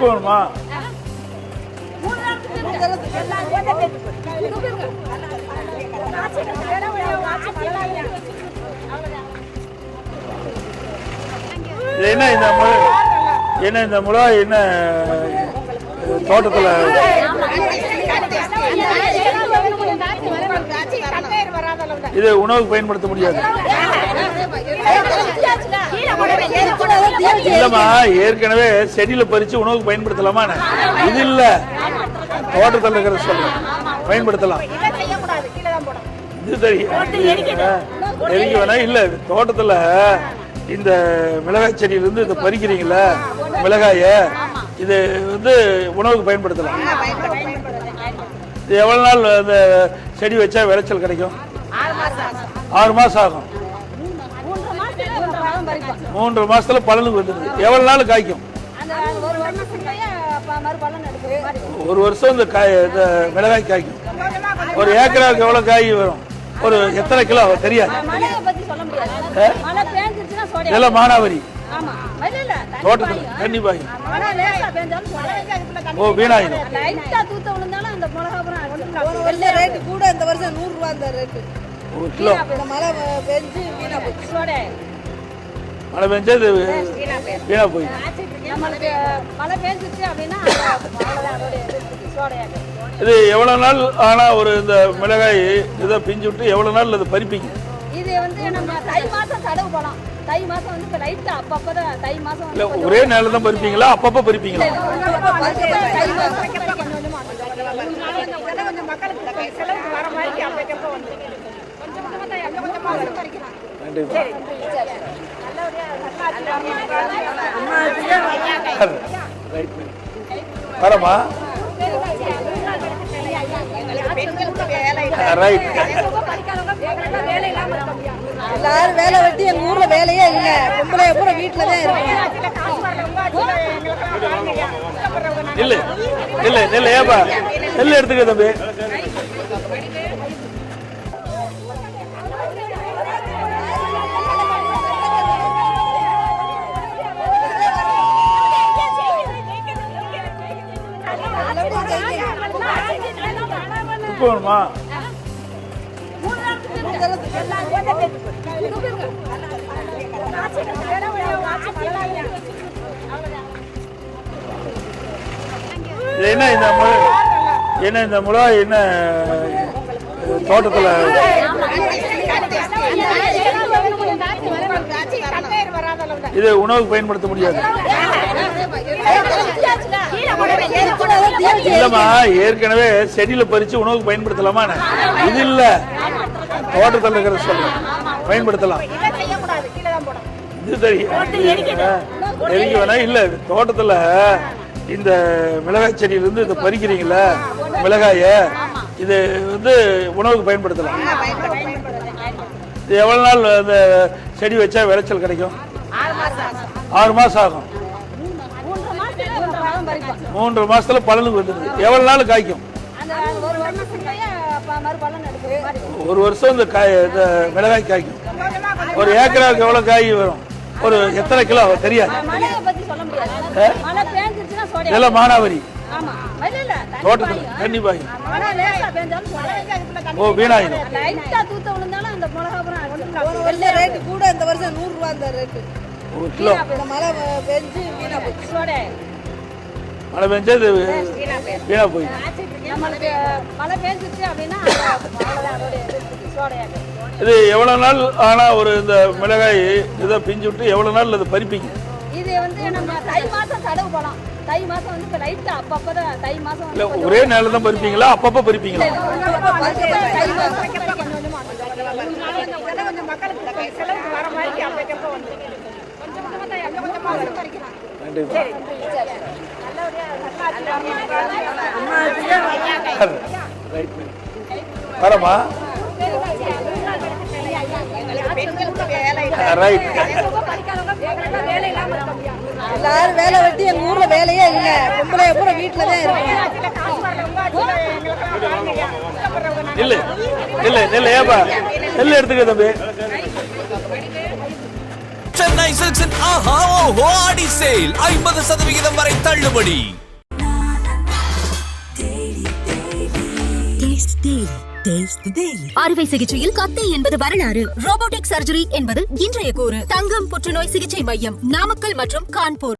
போகணுமா? என்ன இந்த மிளகு என்ன இந்த மிளகா என்ன தோட்டத்தில்? இதை உணவுக்கு பயன்படுத்த முடியாது. இல்லம்மா ஏற்கனவே செடியில பறிச்சு உணவுக்கு பயன்படுத்தலாமா இது இல்ல. தோட்டத்தில் இருக்கிற சொல்றேன். பயன்படுத்தலாம். இது தெரியும். எரிக்க இல்ல தோட்டத்துல இந்த மிளகாய் செடியில இருந்து இதை பறிக்கிறீங்கள மிளகாய இது வந்து உணவுக்கு பயன்படுத்தலாம். இது எவ்வளவு நாள் அந்த செடி வச்சா விளைச்சல் கிடைக்கும்? ஆறு மாசம் ஆகும். மூன்று மாசத்துல பலனுக்கு வந்துடுது. எவ்வளவு நாள் காய்க்கும்? ஒரு வருஷம் இந்த காய் இந்த மிளகாய் காய்க்கும். ஒரு ஏக்கராவுக்கு எவ்வளவு காய் வரும்? ஒரு எத்தனை கிலோ? தெரியாது. இதெல்லாம் மானாவரி. தோட்டத்தில் தண்ணி பாயும். ஓ வீணாயிடும் கூட இந்த வருஷம் நூறு ரூபா இந்த ரேட்டு ஒரு கிலோ. இந்த மழை பெஞ்சு வீணா போச்சு மழை பெஞ்சா இது வீணா போய். நம்மளுக்கு மழை பெஞ்சிச்சு அப்படின்னா இது எவ்வளவு நாள் ஆனா ஒரு இந்த மிளகாய் இதை பிஞ்சு விட்டு எவ்வளவு நாள் அது பறிப்பீங்க இது வந்து நம்ம தை மாசம் தடவு போலாம் தை மாசம் வந்து இப்ப லைட்டா அப்பப்பதான் தை மாசம் இல்ல ஒரே நேரம் தான் பறிப்பீங்களா? அப்பப்ப பறிப்பீங்களா? தை மாசம் கொஞ்சம் கொஞ்சமா. கொஞ்சம் மக்களுக்கு செலவுக்கு வர மாதிரி வந்து கொஞ்சம் கொஞ்சமா தான் எங்க கொஞ்சமா வரமா? ரைட் எல்லாரும் வேலை வெட்டி எங்க ஊர்ல வேலையே இல்ல. பொம்பளை பூரா வீட்டுல தான் இருக்கு இல்ல இல்ல இல்ல ஏப்பா. நெல் எடுத்துக்க தம்பி. போகணுமா? என்ன இந்த முளை என்ன இந்த முளை என்ன தோட்டத்தில்? இது உணவுக்கு பயன்படுத்த முடியாது. இல்லம்மா ஏற்கனவே செடியில பறிச்சு உணவுக்கு பயன்படுத்தலாமா இது இல்ல. தோட்டத்தில் இருக்கிறத சொல்றேன். பயன்படுத்தலாம். இது தெரியும். வேணா இல்ல தோட்டத்துல இந்த மிளகாய் செடியில இருந்து இதை பறிக்கிறீங்கல்ல மிளகாய இது வந்து உணவுக்கு பயன்படுத்தலாம். இது எவ்வளவு நாள் அந்த செடி வச்சா விளைச்சல் கிடைக்கும்? ஆறு மாசம் ஆகும். மூன்று மாசத்துல பலனுக்கு வந்துடுது. எவ்வளவு நாள் காய்க்கும்? அந்த ஒரு வருஷம் இந்த காய் இந்த மிளகாய் காய்க்கும். ஒரு ஏக்கராவுக்கு எவ்வளவு காய் வரும்? ஒரு எத்தனை கிலோ? தெரியாது. மழையை பத்தி சொல்ல முடியாது. மழை பெஞ்சிச்சுன்னா சோடையா இதெல்லாம் மானாவரி. தோட்டத்தில். தண்ணி பாயும். ஓ வீணாயிடும். கூட இந்த வருஷம் நூறு ரூபா இந்த ரேட்டு ஒரு கிலோ. இந்த மழை பெஞ்சு வீணா போச்சு. சோடையா மழை பெஞ்சா இது வீணா போய் மழை பெஞ்சிச்சு அப்படின்னா இது எவ்வளவு நாள் ஆனா ஒரு இந்த மிளகாய் இதை பிஞ்சு விட்டு எவ்வளவு நாள் அது பறிப்பீங்க இது வந்து நம்ம தை மாசம் தடவு போலாம் தை மாசம் வந்து இப்ப லைட்டா அப்பப்பதான் தை மாசம் இல்ல ஒரே நேரம் தான் பறிப்பீங்களா அப்பப்ப பறிப்பீங்களா தை கொஞ்சம் மக்களுக்கு செலவுக்கு வர மாதிரி வந்து கொஞ்சம் கொஞ்சமா தான் எங்க வரமா? ரைட் எல்லாரும் வேலை வெட்டி எங்க ஊர்ல வேலையே இல்ல. பொம்பளை பூரா வீட்டுல தான் இருக்கு இல்ல இல்ல இல்ல ஏப்பா. நெல் எடுத்துக்க தம்பி. ஐம்பது சதவிகிதம் வரை தள்ளுபடி. அறுவை சிகிச்சையில் கத்தி என்பது வரலாறு. ரோபோட்டிக் சர்ஜரி என்பது இன்றைய கூறு. தங்கம் புற்றுநோய் சிகிச்சை மையம் நாமக்கல் மற்றும் கான்பூர்.